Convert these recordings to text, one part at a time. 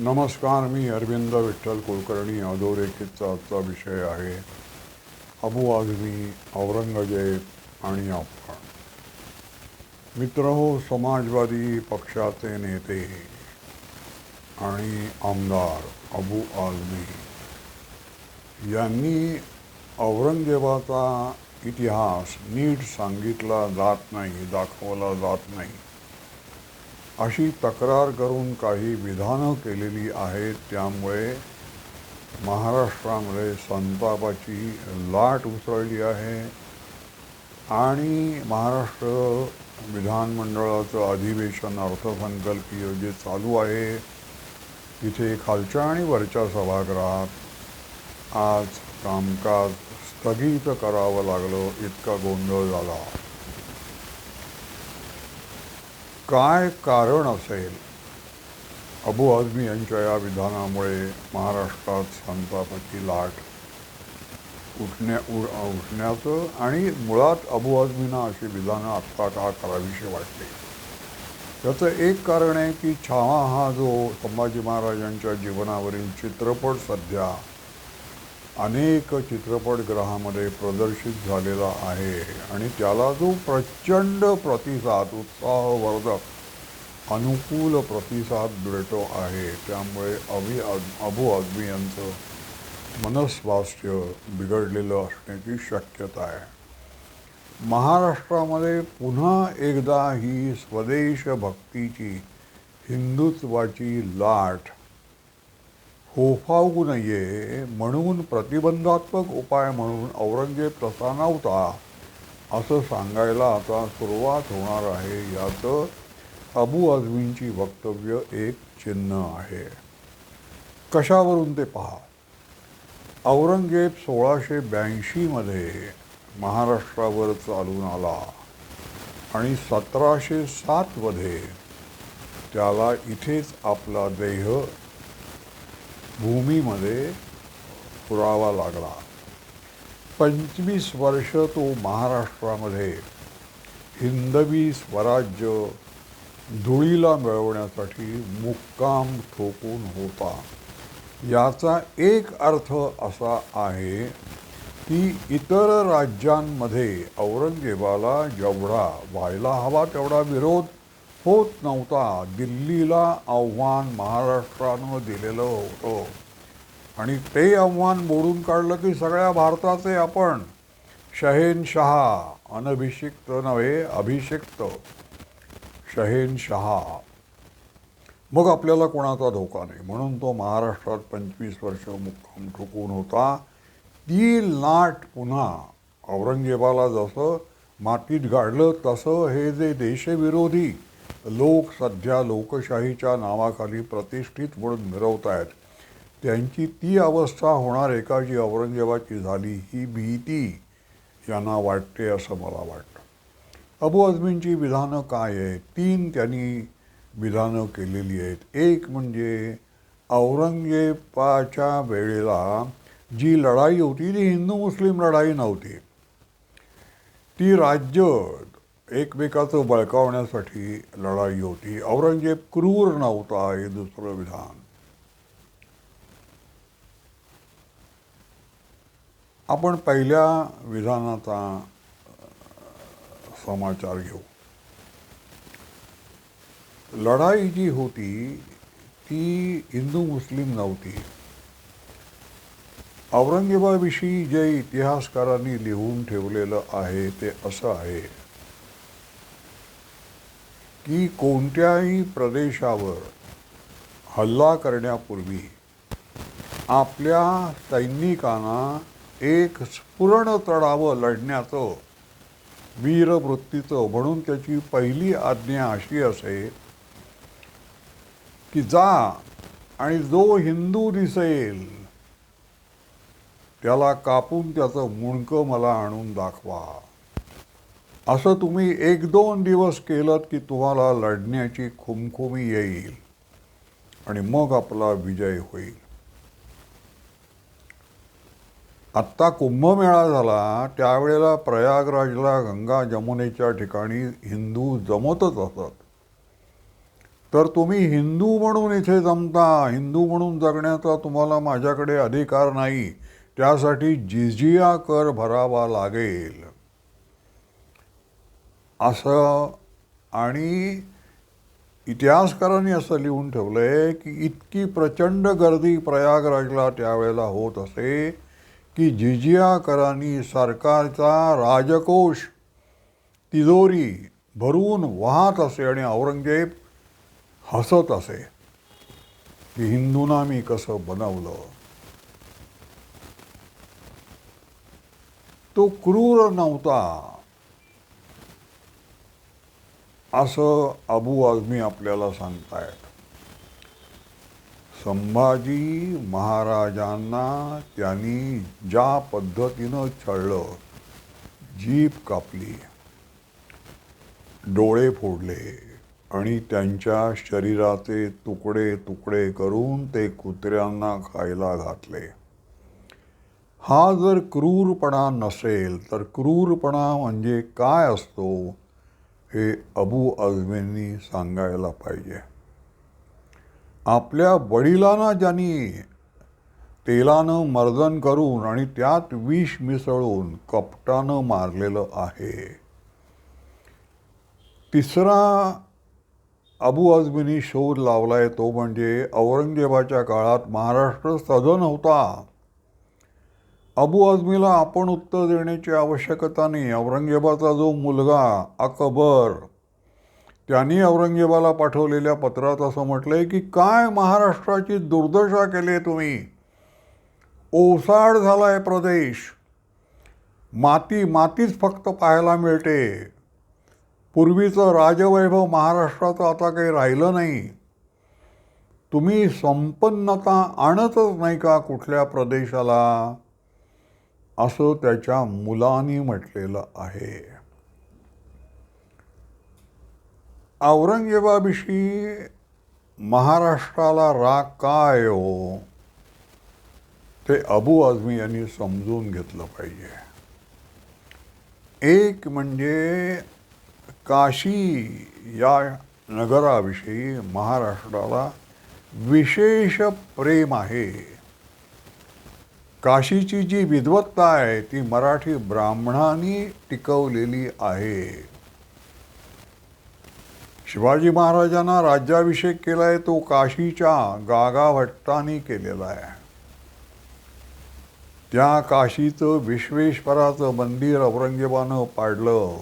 नमस्कार मी अरविंद विठ्ठल कुलकर्णी अधोरेखितचा आजचा विषय आहे अबू आझमी औरंगजेब आणि अफगाण. मित्र हो समाजवादी पक्षाचे नेते आणि आमदार अबू आझमी यांनी औरंगजेबाचा इतिहास नीट सांगितला जात नाही दाखवला जात नाही. अशी तक्रार करून काही विधानं केलेली आहेत त्यामुळे महाराष्ट्रामध्ये संतापाची लाट उसळली आहे. आणि महाराष्ट्र विधानमंडळाचं अधिवेशन अर्थसंकल्पीय जे चालू आहे तिथे खालच्या आणि वरच्या सभागृहात आज कामकाज स्थगित करावं लागलं इतका गोंधळ झाला. काय कारण असेल? अबू आझमी यांच्या या विधानामुळे महाराष्ट्रात संतापाची लाट उठण्या उ उठण्याचं आणि मुळात अबू आझमींना अशी विधानं आत्ता का करावीशी वाटली त्याचं एक कारण आहे की छावा हा जो संभाजी महाराजांच्या जीवनावरील चित्रपट सध्या अनेक चित्रपटगृहामध्ये प्रदर्शित झालेला आहे आणि त्याला जो प्रचंड प्रतिसाद उत्साहवर्धक अनुकूल प्रतिसाद मिळतो आहे त्यामुळे अभि अबू आझमी यांचं मनस्वास्थ्य बिघडलेलं असण्याची शक्यता आहे. महाराष्ट्रामध्ये पुन्हा एकदा ही स्वदेश भक्तीची हिंदुत्वाची लाट फोफावू नये म्हणून प्रतिबंधात्मक उपाय म्हणून औरंगजेब तसा नव्हता. असं सांगायला आता सुरुवात होणार आहे. याचं अबू आझमींची वक्तव्य एक चिन्ह आहे. कशावरून ते पहा? औरंगजेब सोळाशे ब्याऐंशीमध्ये महाराष्ट्रावर चालून आला आणि सतराशे सातमध्ये त्याला इथेच आपला देह भूमीमध्ये पुरावा लागला. पंचवीस वर्ष तो महाराष्ट्रामध्ये हिंदवी स्वराज्य धुळीला मिळवण्यासाठी मुक्काम ठोकून होता. याचा एक अर्थ असा आहे की इतर राज्यांमध्ये औरंगजेबाला जेवढा व्हायला हवा तेवढा विरोध होत नव्हता. दिल्लीला आव्हान महाराष्ट्रानं दिलेलं होतं. आणि ते आव्हान मोडून काढलं की सगळ्या भारताचे आपण. शहेनशहा अनभिषिक्त नव्हे अभिषिक्त. शहेनशहा मग आपल्याला कोणाचा धोका नाही. म्हणून तो महाराष्ट्रात पंचवीस वर्ष मुक्काम ठुकून होता. ती लाट पुन्हा औरंगजेबाला जसं मातीत गाडलं तसं हे जे देशविरोधी लोक सध्या लोकशाहीच्या नावाखाली प्रतिष्ठित म्हणून मिरवत आहेत. त्यांची ती अवस्था होणार एकाची औरंगजेबाची झाली ही भीती यांना वाटते असं मला वाटतं. अबू आझमींची विधानं काय आहेत? तीन त्यांनी विधानं केलेली आहेत. एक म्हणजे औरंगजेबाच्या वेळेला जी लढाई होती ती हिंदू मुस्लिम लढाई नव्हती. ती राज्य एकमेकाचं बळकावण्यासाठी लढाई होती. औरंगजेब क्रूर नव्हता हे दुसरं विधान. आपण पहिल्या विधानाचा समाचार घेऊ. लढाई जी होती ती हिंदू मुस्लिम नव्हती. औरंगजेबाविषयी जे इतिहासकारांनी लिहून ठेवलेलं आहे ते असं आहे. की कोणत्याही प्रदेशावर हल्ला करण्यापूर्वी आपल्या सैनिकांना एक स्फुरण चढावं लढण्याचं वीरवृत्तीचं म्हणून त्याची पहिली आज्ञा अशी असे की जा आणि जो हिंदू दिसेल त्याला कापून त्याचं मुणकं मला आणून दाखवा. असं तुम्ही एक दोन दिवस केलं की तुम्हाला लढण्याची खुमखुमी येईल आणि मग आपला विजय होईल. आत्ता कुंभमेळा झाला त्यावेळेला प्रयागराजला गंगा जमुनेच्या ठिकाणी हिंदू जमतच असत. तर तुम्ही हिंदू म्हणून इथे जमता हिंदू म्हणून जगण्याचा तुम्हाला माझ्याकडे अधिकार नाही त्यासाठी जिजिया कर भरावा लागेल. असं आणि इतिहासकारांनी असं लिहून ठेवलं आहे की इतकी प्रचंड गर्दी प्रयागराजला त्यावेळेला होत असे की जिजियाकरांनी सरकारचा राजकोष तिजोरी भरून वाहत असे आणि औरंगजेब हसत असे की हिंदूंना मी कसं बनवलं. तो क्रूर नव्हता. असं अबू आझमी आपल्याला सांगतायत. संभाजी महाराजांना त्यांनी ज्या पद्धतीनं छळलं जीप कापली डोळे फोडले आणि त्यांच्या शरीराचे तुकडे तुकडे करून ते कुत्र्यांना खायला घातले. हा जर क्रूरपणा नसेल तर क्रूरपणा म्हणजे काय असतो? हे अबू आझमींनी सांगायला पाहिजे. आपल्या वडिलांना ज्यांनी तेलानं मर्दन करून आणि त्यात विष मिसळून कपटानं मारलेलं आहे. तिसरा अबू आझमींनी शोध लावलाय तो म्हणजे औरंगजेबाच्या काळात महाराष्ट्र सदन होता. अबू आझमीला आपण उत्तर देण्याची आवश्यकता नाही. औरंगजेबाचा जो मुलगा अकबर त्यांनी औरंगजेबाला पाठवलेल्या पत्रात असं म्हटलंय की काय महाराष्ट्राची दुर्दशा केली आहे तुम्ही? ओसाड झालाय प्रदेश. माती मातीच फक्त पाहायला मिळते. पूर्वीचं राजवैभव महाराष्ट्राचं आता काही राहिलं नाही. तुम्ही संपन्नता आणतच नाही का कुठल्या प्रदेशाला? असं त्याच्या मुलांनी म्हटलेलं आहे. औरंगजेबाविषयी महाराष्ट्राला राग काय हो? ते अबू आझमी यांनी समजून घेतलं पाहिजे. एक म्हणजे काशी या नगराविषयी महाराष्ट्राला विशेष प्रेम आहे. काशीची जी विद्वत्ता आहे ती मराठी ब्राह्मणांनी टिकवलेली आहे. शिवाजी महाराजांना राज्याभिषेक केला आहे तो काशीच्या गागा भट्टांनी केलेला आहे. त्या काशीचं विश्वेश्वराचं मंदिर औरंगजेबानं पाडलं.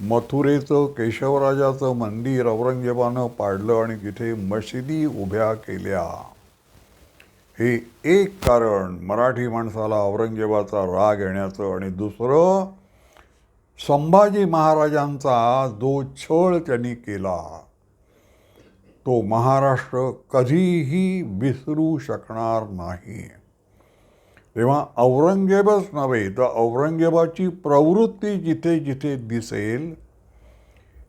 मथुरेचं केशवराजाचं मंदिर औरंगजेबानं पाडलं आणि तिथे मशिदी उभ्या केल्या. हे एक कारण मराठी माणसाला औरंगजेबाचा राग येण्याचं आणि दुसरं संभाजी महाराजांचा जो छळ त्यांनी केला तो महाराष्ट्र कधीही विसरू शकणार नाही. तेव्हा औरंगजेबच नव्हे तर औरंगजेबाची प्रवृत्ती जिथे जिथे दिसेल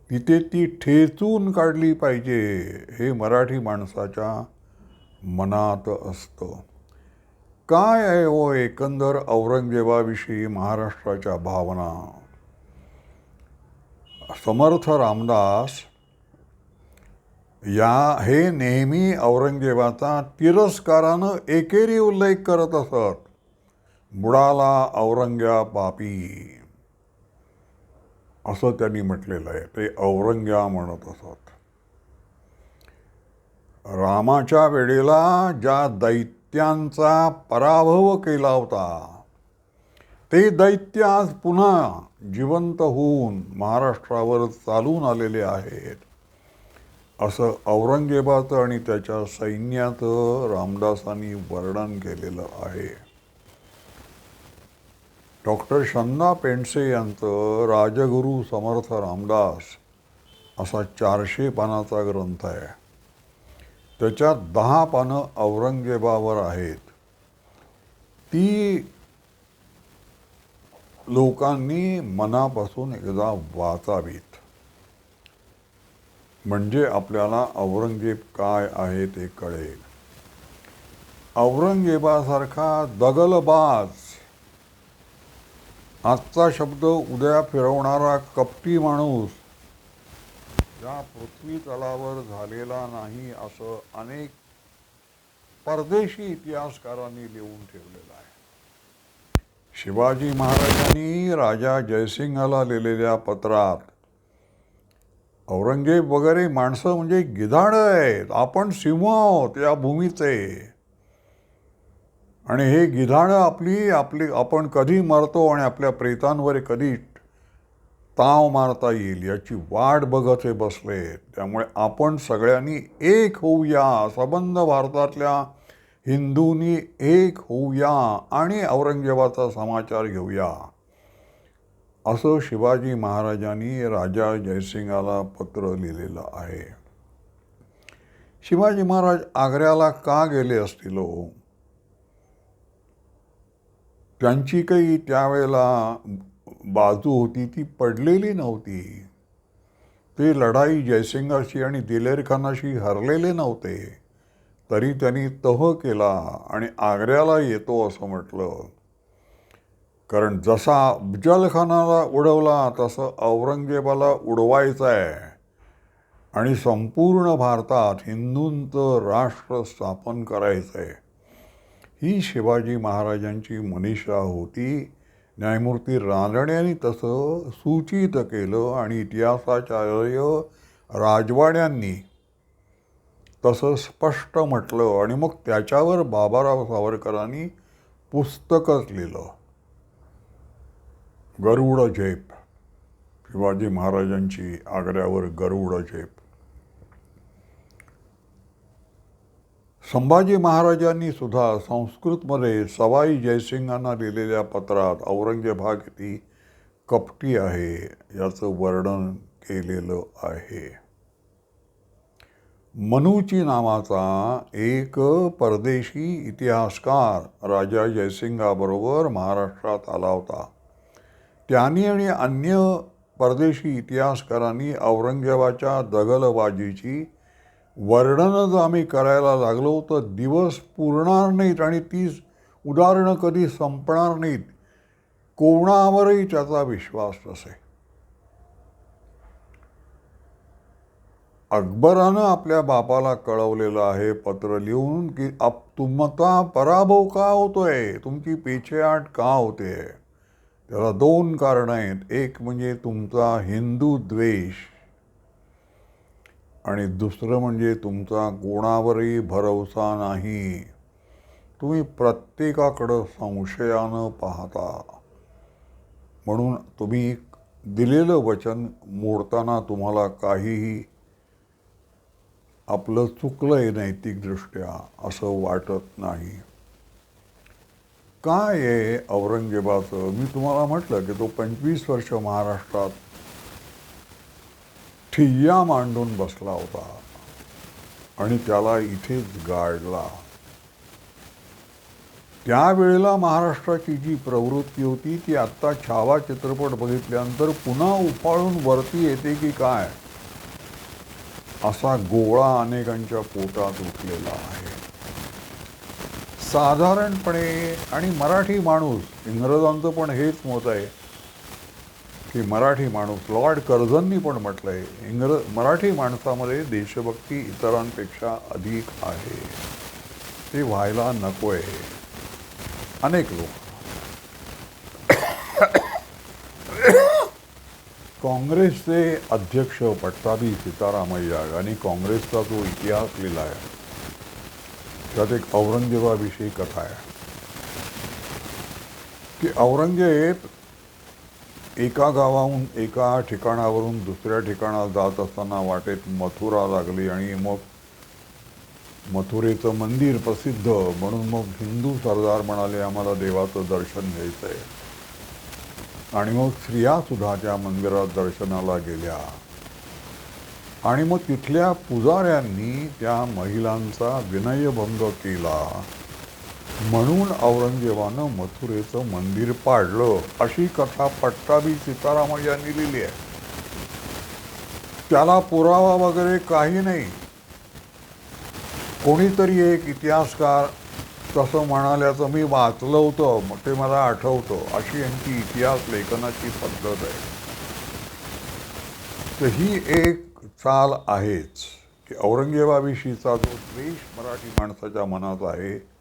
तिथे ती ठेचून काढली पाहिजे हे मराठी माणसाच्या मनात असतं. काय आहे हो एकंदर औरंगजेबाविषयी महाराष्ट्राच्या भावना? समर्थ रामदास या हे नेहमी औरंगजेबाचा तिरस्कारानं एकेरी उल्लेख करत असत. बुडाला औरंग्या पापी. असं त्यांनी म्हटलेलं आहे. ते औरंग्या म्हणत असत. रामाच्या वेळेला ज्या दैत्यांचा पराभव केला होता ते दैत्य आज पुन्हा जिवंत होऊन महाराष्ट्रावर चालून आलेले आहेत. असं औरंगजेबाचं आणि त्याच्या सैन्याचं रामदासांनी वर्णन केलेलं आहे. डॉक्टर शन्ना पेंडसे यांचं राजगुरू समर्थ रामदास असा चारशे पानाचा ग्रंथ आहे. त्याच्यात दहा पानं औरंगजेबावर आहेत. ती लोकांनी मनापासून एकदा वाचावीत. म्हणजे आपल्याला औरंगजेब काय आहे ते कळेल. औरंगजेबासारखा दगलबाज आजचा शब्द उद्या फिरवणारा कपटी माणूस या पृथ्वी तलावर झालेला नाही असं अनेक परदेशी इतिहासकारांनी लिहून ठेवलेलं आहे. शिवाजी महाराजांनी राजा जयसिंहाला लिहिलेल्या पत्रात औरंगजेब वगैरे माणसं म्हणजे गिधाड आहेत आपण सिंह आहोत या भूमीचे. आणि हे गिधाडं आपली आपली आपण कधी मरतो आणि आपल्या प्रेतांवर कधी ताव मारता येईल याची वाट बघत हे बसले. त्यामुळे आपण सगळ्यांनी एक होऊया. सबंध भारतातल्या हिंदूंनी एक होऊया आणि औरंगजेबाचा समाचार घेऊया. असं शिवाजी महाराजांनी राजा जयसिंगाला पत्र लिहिलेलं आहे. शिवाजी महाराज आग्र्याला का गेले असतील? त्यांची काही त्यावेळेला बाजू होती ती पडलेली नव्हती. ते लढाई जयसिंगाशी आणि दिलेर खानाशी हरलेले नव्हते. तरी त्यांनी तह केला आणि आग्र्याला येतो असं म्हटलं. कारण जसा अफजलखानाला उडवला तसं औरंगजेबाला उडवायचं आहे आणि संपूर्ण भारतात हिंदूंचं राष्ट्र स्थापन करायचं आहे ही शिवाजी महाराजांची मनीषा होती. न्यायमूर्ती रानडे यांनी तसं सूचित केलं आणि इतिहासाचार्य राजवाड्यांनी तसं स्पष्ट म्हटलं आणि मग त्याच्यावर बाबाराव सावरकरांनी पुस्तकच लिहिलं. गरुड झेप. शिवाजी महाराजांची आग्र्यावर गरुड झेप. संभाजी महाराजांनी सुद्धा संस्कृतमध्ये सवाई जयसिंगांना लिहिलेल्या पत्रात औरंगजेबा किती कपटी आहे याचं वर्णन केलेलं आहे. मनूची नावाचा एक परदेशी इतिहासकार राजा जयसिंगाबरोबर महाराष्ट्रात आला होता. त्यांनी आणि अन्य परदेशी इतिहासकारांनी औरंगजेबाच्या दगलबाजीची वर्णनं जर आम्ही करायला लागलो तर दिवस पुरणार नाहीत आणि तीच उदाहरणं कधी संपणार नाहीत. कोणावरही त्याचा विश्वास नसे. अकबरानं आपल्या बापाला कळवलेलं आहे पत्र लिहून की आप तुमचा पराभव का होतोय? तुमची पेछेआट का होते? त्याला दोन कारणं आहेत. एक म्हणजे तुमचा हिंदू द्वेष. आणि दुसरं म्हणजे तुमचा कोणावरही भरवसा नाही. तुम्ही प्रत्येकाकडं संशयानं पाहता. म्हणून तुम्ही दिलेलं वचन मोडताना तुम्हाला काहीही आपलं चुकलं आहे नैतिकदृष्ट्या असं वाटत नाही. काय आहे औरंगजेबाचं? मी तुम्हाला म्हटलं की तो पंचवीस वर्ष महाराष्ट्रात ठिय्या मांडून बसला होता आणि त्याला इथेच गाडला त्यावेळेला महाराष्ट्राची जी प्रवृत्ती होती ती आत्ता छावा चित्रपट बघितल्यानंतर पुन्हा उफाळून वरती येते की काय? असा गोळा अनेकांच्या पोटात उठलेला आहे. साधारणपणे आणि मराठी माणूस इंग्रजांचं पण हेच मत आहे की मराठी माणूस लॉर्ड कर्झननी पण म्हटलंय इंग्रज मराठी माणसामध्ये देशभक्ती इतरांपेक्षा अधिक आहे. ते व्हायला नको आहे अनेक लोक. काँग्रेसचे अध्यक्ष पट्टाभी सीतारामय्या यांनी काँग्रेसचा जो इतिहास लिहिला आहे त्यात एक औरंगजेबाविषयी कथा आहे. की औरंगजेब एका गावाहून एका ठिकाणावरून दुसऱ्या ठिकाणाला जात असताना वाटेत मथुरा लागली आणि मग मथुरेचं मंदिर प्रसिद्ध. म्हणून मग हिंदू सरदार म्हणाले आम्हाला देवाचं दर्शन घ्यायचं आहे आणि मग स्त्रियासुद्धा त्या मंदिरात दर्शनाला गेल्या. आणि मग तिथल्या पुजाऱ्यांनी त्या महिलांचा विनयभंग केला. म्हणून औरंगजेबानं मथुरेचं मंदिर पाडलं अशी कथा पट्टाभी सीताराम यांनी लिहिली आहे. त्याला पुरावा वगैरे काही नाही. कोणीतरी एक इतिहासकार तसं म्हणाल्याचं मी वाचलं होतं मग ते मला आठवतं अशी यांची इतिहास लेखनाची पद्धत आहे. तर ही एक चाल आहेच की औरंगजेबाविषयीचा जो द्वेष मराठी माणसाच्या मनात आहे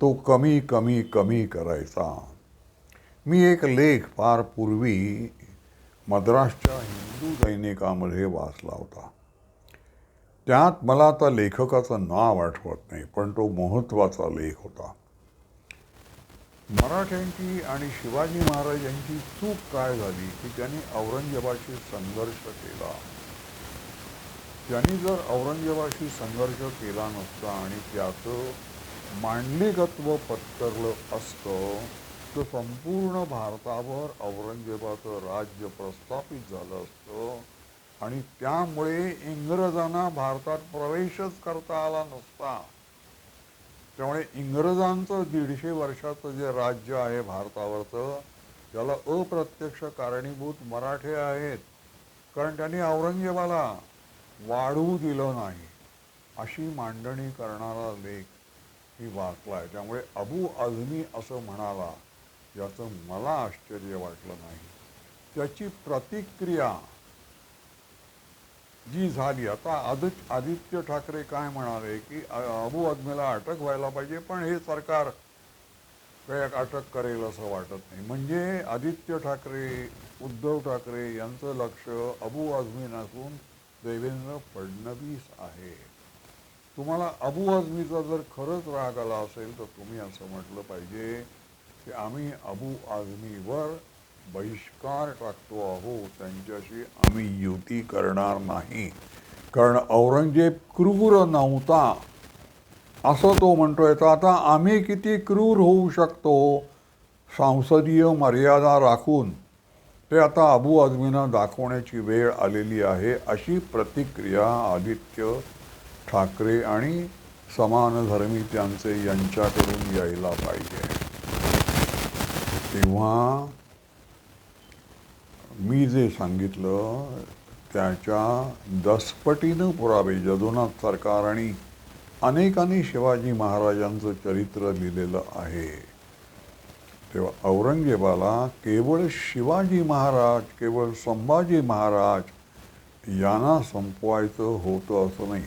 तो कमी कमी कमी करायचा. मी एक लेख फार पूर्वी मद्रासच्या हिंदू दैनिकामध्ये वाचला होता. त्यात मला आता लेखकाचं नाव आठवत नाही पण तो महत्त्वाचा लेख होता. मराठ्यांची आणि शिवाजी महाराजांची चूक काय झाली की त्यांनी औरंगजेबाशी संघर्ष केला. त्यांनी जर औरंगजेबाशी संघर्ष केला नसता आणि त्याचं मांडलिकत्व पत्करलं असतं तर संपूर्ण भारतावर औरंगजेबाचं राज्य प्रस्थापित झालं असतं. आणि त्यामुळे इंग्रजांना भारतात प्रवेशच करता आला नसता. त्यामुळे इंग्रजांचं दीडशे वर्षाचं जे राज्य आहे भारतावरचं त्याला अप्रत्यक्ष कारणीभूत मराठे आहेत. कारण त्यांनी औरंगजेबाला वाढवू दिलं नाही. अशी मांडणी करणारा लेख ही वाचला आहे. त्यामुळे अबू आझमी असं म्हणाला याचं मला आश्चर्य वाटलं नाही. त्याची प्रतिक्रिया जी झाली आता आदि आदित्य ठाकरे काय म्हणाले की अबू आझमीला अटक व्हायला पाहिजे पण हे सरकार काही अटक करेल असं वाटत नाही. म्हणजे आदित्य ठाकरे उद्धव ठाकरे यांचं लक्ष अबू आझमी नसून देवेंद्र फडणवीस आहे. तुम्हाला अबू आझमीचा जर खरंच राग आला असेल तर तुम्ही असं म्हटलं पाहिजे की आम्ही अबू आझमीवर बहिष्कार टाकतो आहोत. त्यांच्याशी आम्ही युती करणार नाही. कारण औरंगजेब क्रूर नव्हता. असं तो म्हणतोय. तर आता आम्ही किती क्रूर होऊ शकतो? सांसदीय मर्यादा राखून ते आता अबू आझमीनं दाखवण्याची वेळ आलेली आहे अशी प्रतिक्रिया आदित्य ठाकरे आणि समानधर्मी त्यांचे यांच्याकडून यायला पाहिजे. तेव्हा मी जे सांगितलं त्याच्या दसपटीनं पुरावे जदुनाथ सरकार आणि अनेकांनी शिवाजी महाराजांचं चरित्र लिहिलेलं आहे. तेव्हा औरंगजेबाला केवळ शिवाजी महाराज केवळ संभाजी महाराज यांना संपवायचं होतं असं नाही.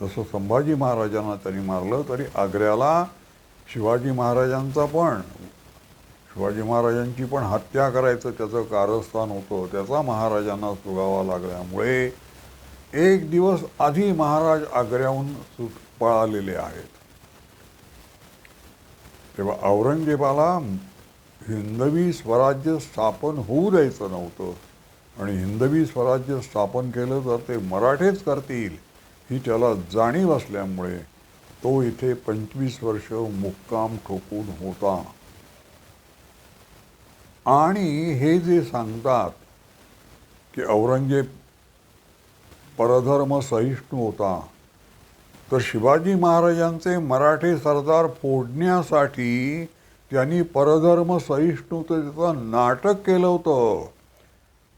जसं संभाजी महाराजांना त्यांनी मारलं तरी आग्र्याला शिवाजी महाराजांचा पण शिवाजी महाराजांची पण हत्या करायचं त्याचं कारस्थान होतं त्याचा महाराजांना सुगावा लागल्यामुळे एक दिवस आधी महाराज आग्र्याहून सुट पळालेले आहेत. तेव्हा औरंगजेबाला हिंदवी स्वराज्य स्थापन होऊ द्यायचं नव्हतं. आणि हिंदवी स्वराज्य स्थापन केलं तर ते मराठेच करतील. ही त्याला जाणीव असल्यामुळे तो इथे पंचवीस वर्ष मुक्काम ठोकून होता. आणि हे जे सांगतात की औरंगजेब परधर्म सहिष्णू होता तर शिवाजी महाराजांचे मराठे सरदार फोडण्यासाठी त्यांनी परधर्म सहिष्णुतेचं नाटक केलं होतं.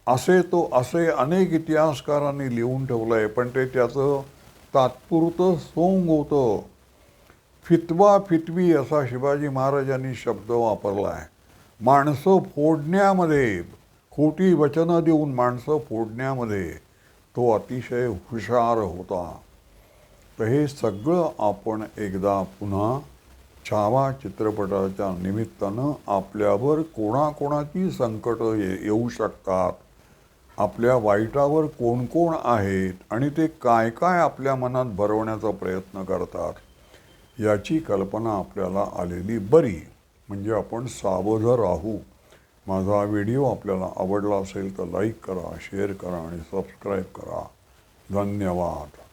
असे तो असे अनेक इतिहासकारांनी लिहून ठेवलं आहे पण ते त्याचं तात्पुरतं सोंग होतं. फितवा फितवी असा शिवाजी महाराजांनी शब्द वापरला आहे. माणसं फोडण्यामध्ये खोटी वचनं देऊन माणसं फोडण्यामध्ये तो अतिशय हुशार होता. तर हे सगळं आपण एकदा पुन्हा छावा चित्रपटाच्या निमित्तानं आपल्यावर कोणाकोणाची संकटं ये येऊ शकतात. आपल्या वाईटावर कोण कोण आहेत आणि ते काय काय आपल्या मनात भरवण्याचा प्रयत्न करतात याची कल्पना आपल्याला आलेली बरी. म्हणजे आपण सावध राहू. माझा व्हिडिओ आपल्याला आवडला असेल तर लाईक करा शेअर करा आणि सबस्क्राईब करा. धन्यवाद.